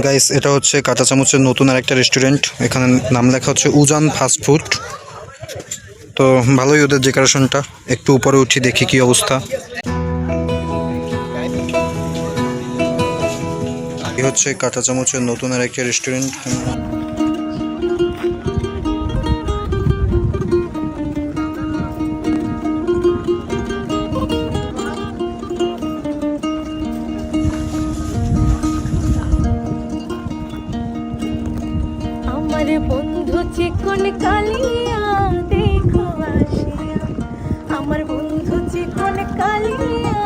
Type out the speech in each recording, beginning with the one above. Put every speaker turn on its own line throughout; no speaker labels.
Guys এটা হচ্ছে কাঁটা চামচের নতুন আর একটা রেস্টুরেন্ট এখানে নাম লেখা হচ্ছে উজান ফাস্টফুড তো ভালোই ওদের ডেকোরেশনটা একটু উপরে উঠি দেখি কি অবস্থা। হচ্ছে কাঁটা চামচের নতুন আর একটা রেস্টুরেন্ট
কালিয়া দেখো আসিয়া। আমার বন্ধু কালিয়া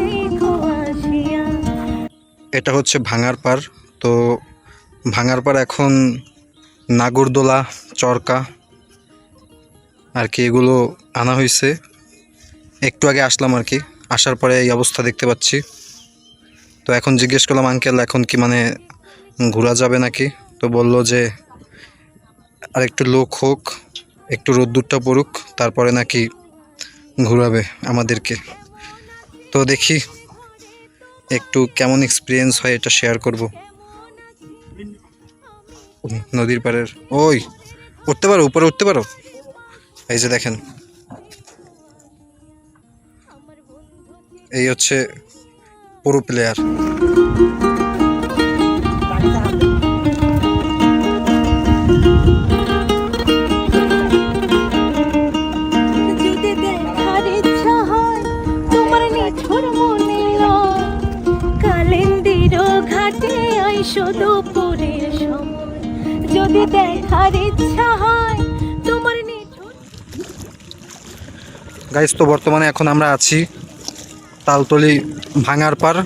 দেখো আসিয়া।
এটা হচ্ছে ভাঙার পার। তো ভাঙার পার এখন নাগরদোলা, চরকা, আর কি এগুলো আনা হয়েছে একটু আগে আসলাম আর কি। আসার পরে এই অবস্থা দেখতে পাচ্ছি। তো এখন জিজ্ঞেস করলাম, আঙ্কেল, এখন কি মানে ঘোরা যাবে নাকি? তো বলল যে আর একটু লোক হোক, একটু রোদ্দুরটা পড়ুক, তারপরে নাকি ঘোরাবে আমাদেরকে। তো দেখি একটু কেমন এক্সপিরিয়েন্স হয় এটা শেয়ার করব। নদীর পাড়ের, ওই, উঠতে পারো, উপরে উঠতে পারো? এই যে দেখেন। এই হচ্ছে পুরো প্লেয়ার
যদি দেখার ইচ্ছা হয়। তোমার
গাইস, তো বর্তমানে এখন আমরা আছি তালতলি ভাঙার পার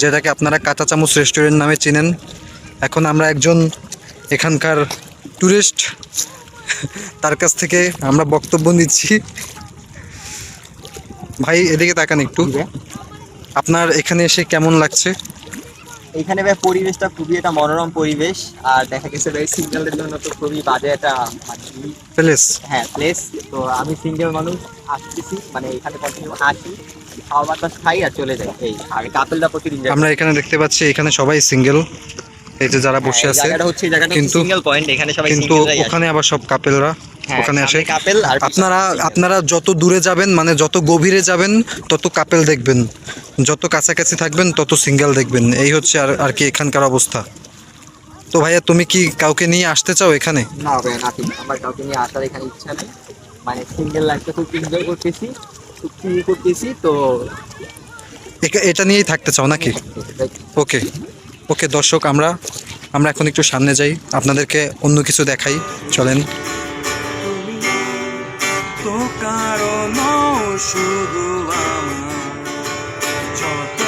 যেটাকে আপনারা কাঁচা চামচ রেস্টুরেন্ট নামে চেনেন। এখন আমরা একজন এখানকার ট্যুরিস্ট তার কাছ থেকে আমরা বক্তব্য নিচ্ছি। ভাই, এদিকে তাকান একটু। আপনার এখানে এসে কেমন লাগছে?
এখানে ভাই পরিবেশটা খুবই একটা মনোরম পরিবেশ আর দেখা গেছে ভাই সিঙ্গেলের জন্য তো খুবই বাজে একটা মানে
প্লেস।
হ্যাঁ প্লেস। তো আমি সিঙ্গেল মানুষ আসতেছি মানে এখানে কন্টিনিউ আসি খাওয়া বাতাস খাই আর চলে যাই। এই আর কাপেলটা প্রচুর
আমরা এখানে দেখতে পাচ্ছি এখানে সবাই সিঙ্গেল। এই যে যারা বসে
হ্যাঁ,
আছে
এই জায়গাটা
কিন্তু-
সিঙ্গেল পয়েন্ট এখানে সবাই
কিন্তু
সিঙ্গেলরাই
ওখানে আবার সব কাপেলরা। ওখানে আসে
কাপেল
আপনারা আপনারা যত দূরে যাবেন মানে যত গভীরে যাবেন তত কাপেল দেখবেন। যত কাছাকাছি থাকবেন তত সিঙ্গেল দেখবেন। এই হচ্ছে আর আর কি এখানকার অবস্থা। তো ভাইয়া তুমি কি কাউকে নিয়ে আসতে চাও এখানে?
না ভাই নাথিং আমার কাউকে নিয়ে আসার এখানে ইচ্ছা নেই। মানে সিঙ্গেল লাইফটা খুব এনজয় করতেছি খুব ফিল করতেছি তো
এটা নিয়েই থাকতে চাও নাকি? ওকে। ওকে দর্শক আমরা আমরা এখন একটু সামনে যাই। আপনাদেরকে অন্য কিছু দেখাই। চলেন।
কারণ শুধু আমার। যত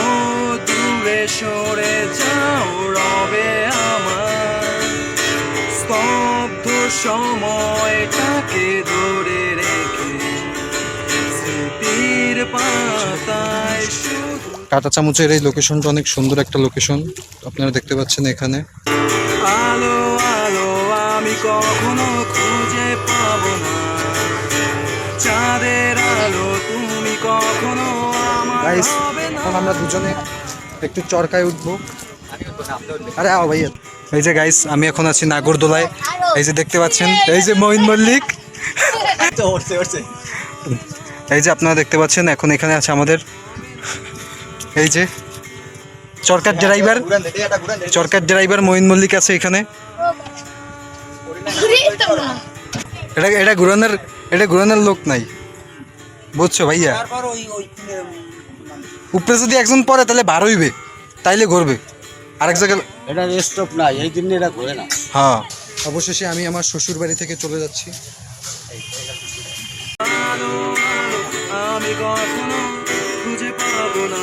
দূরে সরে যাও রবে আমার। স্তব্ধ সময়টাকে ধরে রেখে স্মৃতির পাতায়
কাঁটা চামচের এই লোকেশনটা অনেক সুন্দর একটা লোকেশন আপনারা দেখতে পাচ্ছেন এখানে।
আলো আলো আমি কখনো
গাইস এখন আমরা দুজনে একটু চরকায় উঠবো। আরে, আও ভাইয়া। এই যে গাইস আমি এখন আছি নাগরদোলায়। এই যে দেখতে পাচ্ছেন, এই যে মঈন মল্লিক। এই যে আপনারা দেখতে পাচ্ছেন, এখন এখানে আছে আমাদের। এই যে চরকার ড্রাইভার। চরকার ড্রাইভার মঈন মল্লিক আছে এখানে। এটা এটা ঘুরানোর এটা ঘুরানোর লোক নাই। বুঝছ ভাইয়া? উপরে যদি একজন পরে তাহলে বার হইবে তাইলে ঘুরবে। আরেক জায়গায়
এটা স্টপ না এই জন্য এটা ঘোরে না।
হ্যাঁ। অবশেষে আমি আমার শ্বশুর বাড়ি থেকে চলে যাচ্ছি।
আলো আলো আমি কখনো খুঁজে পাবো না।